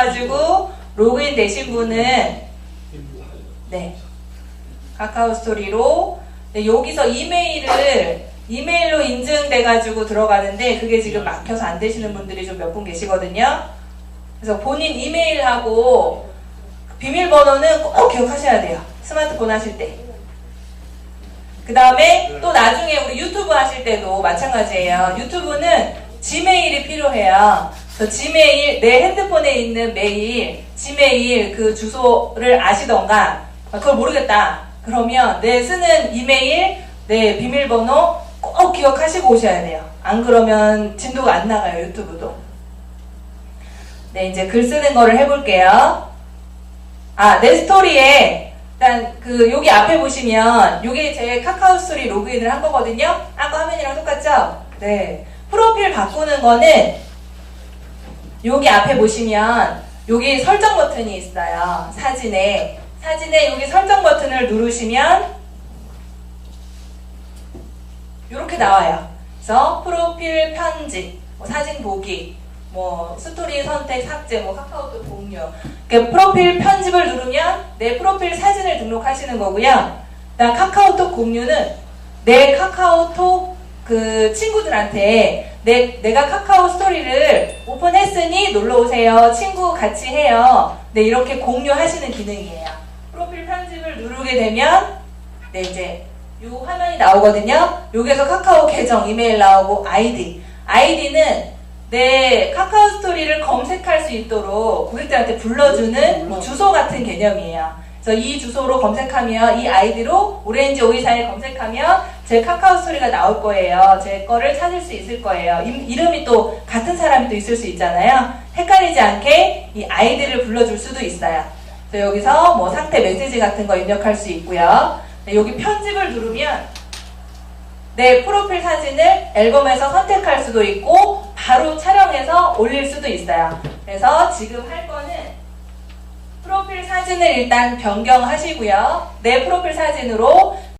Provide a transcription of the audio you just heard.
가지고 로그인 되신 분은 네 카카오 스토리로 네, 여기서 이메일을 이메일로 인증돼 가지고 들어가는데 그게 지금 막혀서 안 되시는 분들이 좀 몇 분 계시거든요. 그래서 본인 이메일하고 비밀번호는 꼭 기억하셔야 돼요. 스마트폰 하실 때. 그 다음에 또 나중에 우리 유튜브 하실 때도 마찬가지예요. 유튜브는 지메일이 필요해요. 그래서 지메일, 내 핸드폰에 있는 메일, 지메일 그 주소를 아시던가, 그걸 모르겠다. 그러면 내 쓰는 이메일, 내 비밀번호 꼭 기억하시고 오셔야 돼요. 안 그러면 진도가 안 나가요, 유튜브도. 네, 이제 글 쓰는 거를 해볼게요. 아, 내 스토리에 일단 그 여기 앞에 보시면 이게 제 카카오 스토리 로그인을 한 거거든요. 아까 화면이랑 똑같죠? 네. 프로필 바꾸는 거는 여기 앞에 보시면 여기 설정 버튼이 있어요. 사진에 사진에 여기 설정 버튼을 누르시면 이렇게 나와요. 그래서 프로필 편집, 뭐 사진 보기, 뭐 스토리 선택 삭제, 뭐 카카오톡 공유. 그 프로필 편집을 누르면 내 프로필 사진을 등록하시는 거고요. 카카오톡 공유는 내 카카오톡 그 친구들한테 내, 내가 카카오 스토리를 오픈했으니 놀러 오세요. 친구 같이 해요. 네, 이렇게 공유하시는 기능이에요. 프로필 편집을 누르게 되면 네, 이제 요 화면이 나오거든요. 여기서 카카오 계정, 이메일 나오고 아이디. 아이디는 내 카카오 스토리를 검색할 수 있도록 고객들한테 불러주는 뭐 주소 같은 개념이에요. 그래서 이 주소로 검색하면 이 아이디로 오렌지 오이사에 검색하면 제 카카오 스토리가 나올 거예요. 제 거를 찾을 수 있을 거예요. 임- 이름이 또 같은 사람이 또 있을 수 있잖아요. 헷갈리지 않게 이 아이디를 불러줄 수도 있어요. 그래서 여기서 뭐 상태 메시지 같은 거 입력할 수 있고요. 네, 여기 편집을 누르면 내 프로필 사진을 앨범에서 선택할 수도 있고 바로 촬영해서 올릴 수도 있어요. 그래서 지금 할 거는 프로필 사진을 일단 변경하시고요. 내 프로필 사진으로